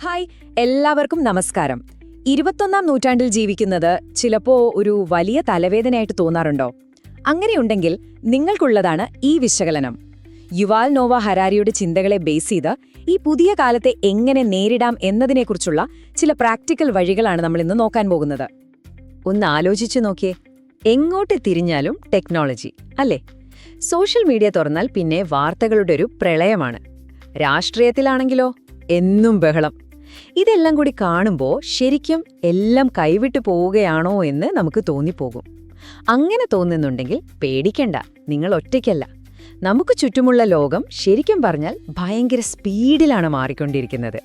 Hi എല്ലാവർക്കും നമസ്കാരം. ഇരുപത്തൊന്നാം നൂറ്റാണ്ടിൽ ജീവിക്കുന്നത് ചിലപ്പോ ഒരു വലിയ തലവേദനയായിട്ട് തോന്നാറുണ്ടോ? അങ്ങനെയുണ്ടെങ്കിൽ നിങ്ങൾക്കുള്ളതാണ് ഈ വിശകലനം. യുവാൽ നോവ ഹരാരിയുടെ ചിന്തകളെ ബേസ് ചെയ്ത് ഈ പുതിയ കാലത്തെ എങ്ങനെ നേരിടാം എന്നതിനെക്കുറിച്ചുള്ള ചില പ്രാക്ടിക്കൽ വഴികളാണ് നമ്മൾ ഇന്ന് നോക്കാൻ പോകുന്നത്. ഒന്ന് ആലോചിച്ചു നോക്കിയേ. എങ്ങോട്ട് തിരിഞ്ഞാലും ടെക്നോളജി അല്ലേ? സോഷ്യൽ മീഡിയ തുറന്നാൽ പിന്നെ വാർത്തകളുടെ ഒരു പ്രളയമാണ്. രാഷ്ട്രീയത്തിലാണെങ്കിലോ? എന്നും ബഹളം. ഇതെല്ലാം കൂടി കാണുമ്പോൾ ശരിക്കും എല്ലാം കൈവിട്ടു പോവുകയാണോ എന്ന് നമുക്ക് തോന്നിപ്പോകും. അങ്ങനെ തോന്നുന്നുണ്ടെങ്കിൽ പേടിക്കണ്ട. നിങ്ങൾ ഒറ്റയ്ക്കല്ല. നമുക്ക് ചുറ്റുമുള്ള ലോകം ശരിക്കും പറഞ്ഞാൽ ഭയങ്കര സ്പീഡിലാണ് മാറിക്കൊണ്ടിരിക്കുന്നത്.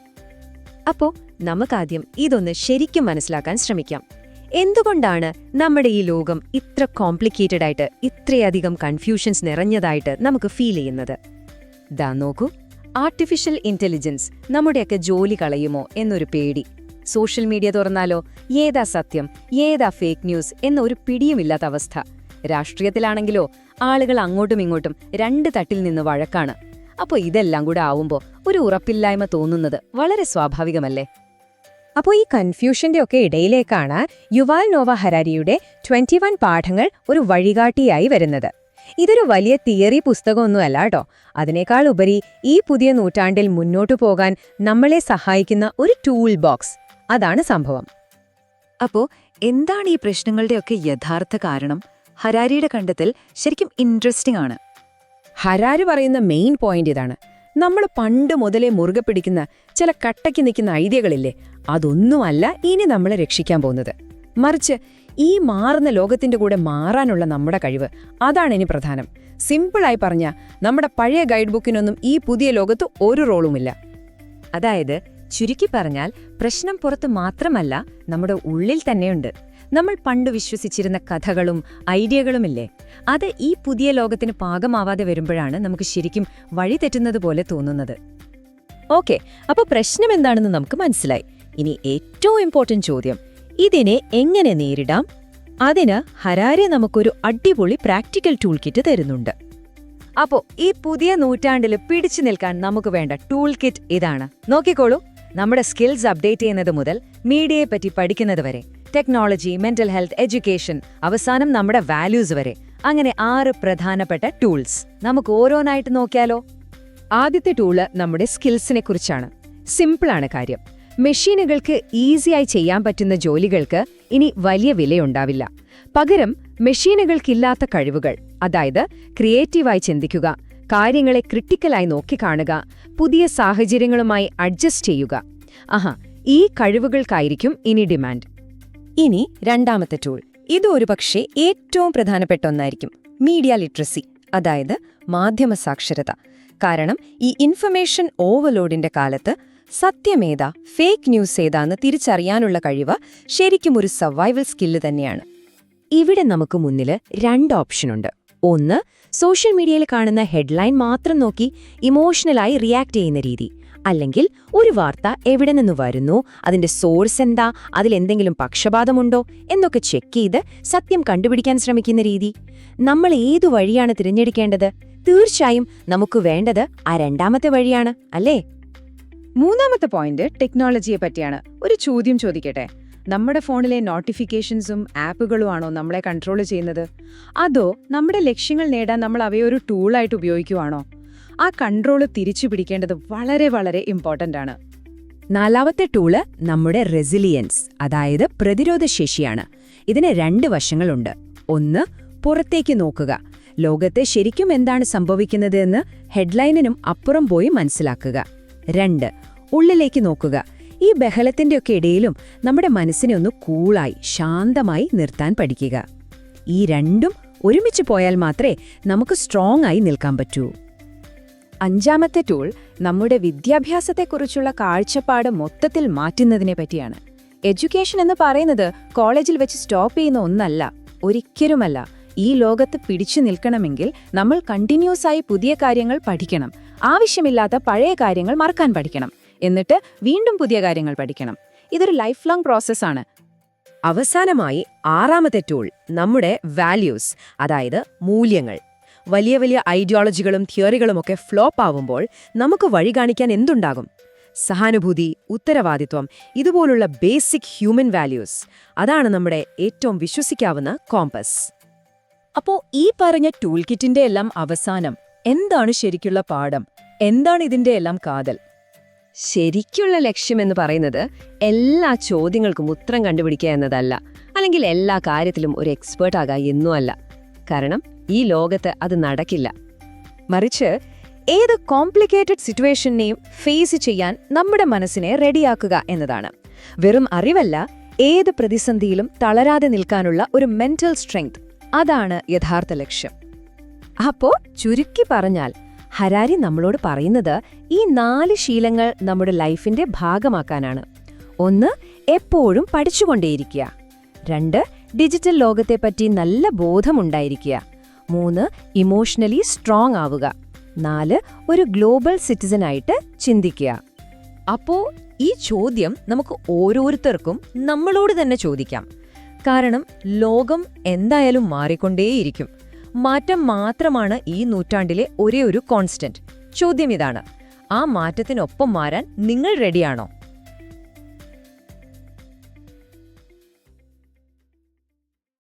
അപ്പോ നമുക്കാദ്യം ഇതൊന്ന് ശരിക്കും മനസ്സിലാക്കാൻ ശ്രമിക്കാം. എന്തുകൊണ്ടാണ് നമ്മുടെ ഈ ലോകം ഇത്ര കോംപ്ലിക്കേറ്റഡ് ആയിട്ട് ഇത്രയധികം കൺഫ്യൂഷൻസ് നിറഞ്ഞതായിട്ട് നമുക്ക് ഫീൽ ചെയ്യുന്നത്? ദാ നോക്കൂ. ആർട്ടിഫിഷ്യൽ ഇന്റലിജൻസ് നമ്മുടെയൊക്കെ ജോലി കളയുമോ എന്നൊരു പേടി. സോഷ്യൽ മീഡിയ തുറന്നാലോ ഏതാ സത്യം ഏതാ ഫേക്ക് ന്യൂസ് എന്നൊരു പിടിയുമില്ലാത്ത അവസ്ഥ. രാഷ്ട്രീയത്തിലാണെങ്കിലോ ആളുകൾ അങ്ങോട്ടും ഇങ്ങോട്ടും രണ്ട് തട്ടിൽ നിന്ന് വഴക്കാണ്. അപ്പോൾ ഇതെല്ലാം കൂടെ ആവുമ്പോൾ ഒരു ഉറപ്പില്ലായ്മ തോന്നുന്നത് വളരെ സ്വാഭാവികമല്ലേ? അപ്പോൾ ഈ കൺഫ്യൂഷന്റെ ഒക്കെ ഇടയിലേക്കാണ് യുവാൽ നോവ ഹരാരിയുടെ ട്വന്റി പാഠങ്ങൾ ഒരു വഴികാട്ടിയായി വരുന്നത്. ഇതൊരു വലിയ തിയറി പുസ്തകമൊന്നുമല്ല കേട്ടോ. അതിനേക്കാൾ ഉപരി ഈ പുതിയ നൂറ്റാണ്ടിൽ മുന്നോട്ടു പോകാൻ നമ്മളെ സഹായിക്കുന്ന ഒരു ടൂൾ ബോക്സ് അതാണ് സംഭവം. അപ്പോ എന്താണ് ഈ പ്രശ്നങ്ങളുടെയൊക്കെ യഥാർത്ഥ കാരണം? ഹരാരിയുടെ കണ്ടെത്തൽ ശരിക്കും ഇൻട്രസ്റ്റിംഗ് ആണ്. ഹരാരി പറയുന്ന മെയിൻ പോയിന്റ് ഇതാണ്. നമ്മൾ പണ്ട് മുതലേ മുറുകെ പിടിക്കുന്ന ചില കട്ടയ്ക്ക് നിൽക്കുന്ന ഐഡിയകളില്ലേ അതൊന്നുമല്ല ഇനി നമ്മളെ രക്ഷിക്കാൻ പോകുന്നത്. മറിച്ച് ഈ മാറുന്ന ലോകത്തിന്റെ കൂടെ മാറാനുള്ള നമ്മുടെ കഴിവ്. അതാണ് ഇനി പ്രധാനം. സിമ്പിളായി പറഞ്ഞാൽ നമ്മുടെ പഴയ ഗൈഡ് ബുക്കിനൊന്നും ഈ പുതിയ ലോകത്ത് ഒരു റോളുമില്ല അതായത് ചുരുക്കി പറഞ്ഞാൽ പ്രശ്നം പുറത്ത് മാത്രമല്ല നമ്മുടെ ഉള്ളിൽ തന്നെയുണ്ട്. നമ്മൾ പണ്ട് വിശ്വസിച്ചിരുന്ന കഥകളും ഐഡിയകളുമില്ലേ അത് ഈ പുതിയ ലോകത്തിന് പാകമാവാതെ വരുമ്പോഴാണ് നമുക്ക് ശരിക്കും വഴി തെറ്റുന്നത് പോലെ തോന്നുന്നത്. ഓക്കെ അപ്പോൾ പ്രശ്നം എന്താണെന്ന് നമുക്ക് മനസ്സിലായി. ഇനി ഏറ്റവും ഇമ്പോർട്ടന്റ് ചോദ്യം ഇതിനെ എങ്ങനെ നേരിടാം? അതിന് ഹരാരെ നമുക്കൊരു അടിപൊളി പ്രാക്ടിക്കൽ ടൂൾ കിറ്റ് തരുന്നുണ്ട്. അപ്പോ ഈ പുതിയ നൂറ്റാണ്ടിൽ പിടിച്ചു നിൽക്കാൻ നമുക്ക് വേണ്ട ടൂൾ കിറ്റ് ഇതാണ്. നോക്കിക്കോളൂ. നമ്മുടെ സ്കിൽസ് അപ്ഡേറ്റ് ചെയ്യുന്നത് മുതൽ മീഡിയയെ പറ്റി പഠിക്കുന്നത് വരെ ടെക്നോളജി മെന്റൽ ഹെൽത്ത് എഡ്യൂക്കേഷൻ അവസാനം നമ്മുടെ വാല്യൂസ് വരെ അങ്ങനെ ആറ് പ്രധാനപ്പെട്ട ടൂൾസ് നമുക്ക് ഓരോന്നായിട്ട് നോക്കിയാലോ? ആദ്യത്തെ ടൂൾ നമ്മുടെ സ്കിൽസിനെ കുറിച്ചാണ്. സിമ്പിളാണ് കാര്യം. മെഷീനുകൾക്ക് ഈസിയായി ചെയ്യാൻ പറ്റുന്ന ജോലികൾക്ക് ഇനി വലിയ വിലയുണ്ടാവില്ല. പകരം മെഷീനുകൾക്കില്ലാത്ത കഴിവുകൾ അതായത് ക്രിയേറ്റീവായി ചിന്തിക്കുക കാര്യങ്ങളെ ക്രിട്ടിക്കലായി നോക്കിക്കാണുക പുതിയ സാഹചര്യങ്ങളുമായി അഡ്ജസ്റ്റ് ചെയ്യുക. ആഹാ ഈ കഴിവുകൾക്കായിരിക്കും ഇനി ഡിമാൻഡ്. ഇനി രണ്ടാമത്തെ ടൂൾ. ഇത് ഒരുപക്ഷെ ഏറ്റവും പ്രധാനപ്പെട്ട ഒന്നായിരിക്കും. മീഡിയ ലിറ്ററസി അതായത് മാധ്യമ സാക്ഷരത. കാരണം ഈ ഇൻഫർമേഷൻ ഓവർലോഡിന്റെ കാലത്ത് സത്യമേതാ ഫേക്ക് ന്യൂസ് ഏതാന്ന് തിരിച്ചറിയാനുള്ള കഴിവ് ശരിക്കും ഒരു സർവൈവൽ സ്കില്ല് തന്നെയാണ്. ഇവിടെ നമുക്ക് മുന്നിൽ രണ്ട് ഓപ്ഷനുണ്ട് ഒന്ന് സോഷ്യൽ മീഡിയയിൽ കാണുന്ന ഹെഡ്ലൈൻ മാത്രം നോക്കി ഇമോഷണലായി റിയാക്ട് ചെയ്യുന്ന രീതി. അല്ലെങ്കിൽ ഒരു വാർത്ത എവിടെ നിന്ന് വരുന്നു അതിന്റെ സോഴ്സ് എന്താ അതിലെന്തെങ്കിലും പക്ഷപാതമുണ്ടോ എന്നൊക്കെ ചെക്ക് ചെയ്ത് സത്യം കണ്ടുപിടിക്കാൻ ശ്രമിക്കുന്ന രീതി. നമ്മൾ ഏതു വഴിയാണ് തിരഞ്ഞെടുക്കേണ്ടത്? തീർച്ചയായും നമുക്ക് വേണ്ടത് ആ രണ്ടാമത്തെ വഴിയാണ് അല്ലേ? മൂന്നാമത്തെ പോയിന്റ് ടെക്നോളജിയെ പറ്റിയാണ്. ഒരു ചോദ്യം ചോദിക്കട്ടെ? നമ്മുടെ ഫോണിലെ നോട്ടിഫിക്കേഷൻസും ആപ്പുകളുമാണോ നമ്മളെ കൺട്രോൾ ചെയ്യുന്നത്? അതോ നമ്മുടെ ലക്ഷ്യങ്ങൾ നേടാൻ നമ്മൾ അവയെ ഒരു ടൂളായിട്ട് ഉപയോഗിക്കുവാണോ? ആ കൺട്രോൾ തിരിച്ചു പിടിക്കേണ്ടത് വളരെ വളരെ ഇമ്പോർട്ടന്റ് ആണ്. നാലാമത്തെ ടൂൾ നമ്മുടെ റെസിലിയൻസ് അതായത് പ്രതിരോധശേഷിയാണ് ഇതിന് രണ്ട് വശങ്ങളുണ്ട്. ഒന്ന് പുറത്തേക്ക് നോക്കുക. ലോകത്തെ ശരിക്കും എന്താണ് സംഭവിക്കുന്നത് എന്ന് ഹെഡ്ലൈനിനും അപ്പുറം പോയി മനസ്സിലാക്കുക. രണ്ട് ഉള്ളിലേക്ക് നോക്കുക. ഈ ബഹളത്തിന്റെയൊക്കെ ഇടയിലും നമ്മുടെ മനസ്സിനെ ഒന്ന് കൂളായി ശാന്തമായി നിർത്താൻ പഠിക്കുക. ഈ രണ്ടും ഒരുമിച്ച് പോയാൽ മാത്രമേ നമുക്ക് സ്ട്രോങ് ആയി നിൽക്കാൻ പറ്റൂ. അഞ്ചാമത്തെ ടൂൾ നമ്മുടെ വിദ്യാഭ്യാസത്തെക്കുറിച്ചുള്ള കാഴ്ചപ്പാട് മൊത്തത്തിൽ മാറ്റുന്നതിനെ പറ്റിയാണ്. എഡ്യൂക്കേഷൻ എന്ന് പറയുന്നത് കോളേജിൽ വെച്ച് സ്റ്റോപ്പ് ചെയ്യുന്ന ഒന്നല്ല ഒരിക്കലുമല്ല. ഈ ലോകത്ത് പിടിച്ചു നിൽക്കണമെങ്കിൽ നമ്മൾ കണ്ടിന്യൂസ് ആയി പുതിയ കാര്യങ്ങൾ പഠിക്കണം. ആവശ്യമില്ലാത്ത പഴയ കാര്യങ്ങൾ മറക്കാൻ പഠിക്കണം. എന്നിട്ട് വീണ്ടും പുതിയ കാര്യങ്ങൾ പഠിക്കണം. ഇതൊരു ലൈഫ് ലോങ് പ്രോസസ്സാണ് അവസാനമായി ആറാമത്തെ ടൂൾ നമ്മുടെ വാല്യൂസ് അതായത് മൂല്യങ്ങൾ. വലിയ വലിയ ഐഡിയോളജികളും തിയറികളുമൊക്കെ ഫ്ലോപ്പ് ആവുമ്പോൾ നമുക്ക് വഴി കാണിക്കാൻ എന്തുണ്ടാകും? സഹാനുഭൂതി ഉത്തരവാദിത്വം ഇതുപോലുള്ള ബേസിക് ഹ്യൂമൻ വാല്യൂസ് അതാണ് നമ്മുടെ ഏറ്റവും വിശ്വസിക്കാവുന്ന കോമ്പസ് അപ്പോ ഈ പറഞ്ഞ ടൂൾ കിറ്റിന്റെ എല്ലാം അവസാനം എന്താണ് ശരിക്കുള്ള പാഠം? എന്താണ് ഇതിന്റെ എല്ലാം കാതൽ? ശരിക്കുള്ള ലക്ഷ്യമെന്ന് പറയുന്നത് എല്ലാ ചോദ്യങ്ങൾക്കും ഉത്തരം കണ്ടുപിടിക്കുക എന്നതല്ല. അല്ലെങ്കിൽ എല്ലാ കാര്യത്തിലും ഒരു എക്സ്പേർട്ട് ആകുക എന്നുമല്ല കാരണം ഈ ലോകത്ത് അത് നടക്കില്ല. മറിച്ച് ഏത് കോംപ്ലിക്കേറ്റഡ് സിറ്റുവേഷനെയും ഫേസ് ചെയ്യാൻ നമ്മുടെ മനസ്സിനെ റെഡിയാക്കുക എന്നതാണ്. വെറും അറിവല്ല ഏത് പ്രതിസന്ധിയിലും തളരാതെ നിൽക്കാനുള്ള ഒരു മെന്റൽ സ്ട്രെങ്ത് അതാണ് യഥാർത്ഥ ലക്ഷ്യം. അപ്പോ ചുരുക്കി പറഞ്ഞാൽ ഹരാരി നമ്മളോട് പറയുന്നത് ഈ നാല് ശീലങ്ങൾ നമ്മുടെ ലൈഫിന്റെ ഭാഗമാക്കാനാണ്. ഒന്ന് എപ്പോഴും പഠിച്ചുകൊണ്ടേയിരിക്കുക. രണ്ട് ഡിജിറ്റൽ ലോകത്തെപ്പറ്റി നല്ല ബോധമുണ്ടായിരിക്കുക. മൂന്ന് ഇമോഷണലി സ്ട്രോങ് ആവുക. നാല് ഒരു ഗ്ലോബൽ സിറ്റിസൺ ആയിട്ട് ചിന്തിക്കുക. അപ്പോ ഈ ചോദ്യം നമുക്ക് ഓരോരുത്തർക്കും നമ്മളോട് തന്നെ ചോദിക്കാം. കാരണം ലോകം എന്തായാലും മാറിക്കൊണ്ടേയിരിക്കും. മാറ്റം മാത്രമാണ് ഈ നൂറ്റാണ്ടിലെ ഒരേ ഒരു കോൺസ്റ്റന്റ് ചോദ്യം ഇതാണ് ആ മാറ്റത്തിനൊപ്പം മാറാൻ നിങ്ങൾ റെഡിയാണോ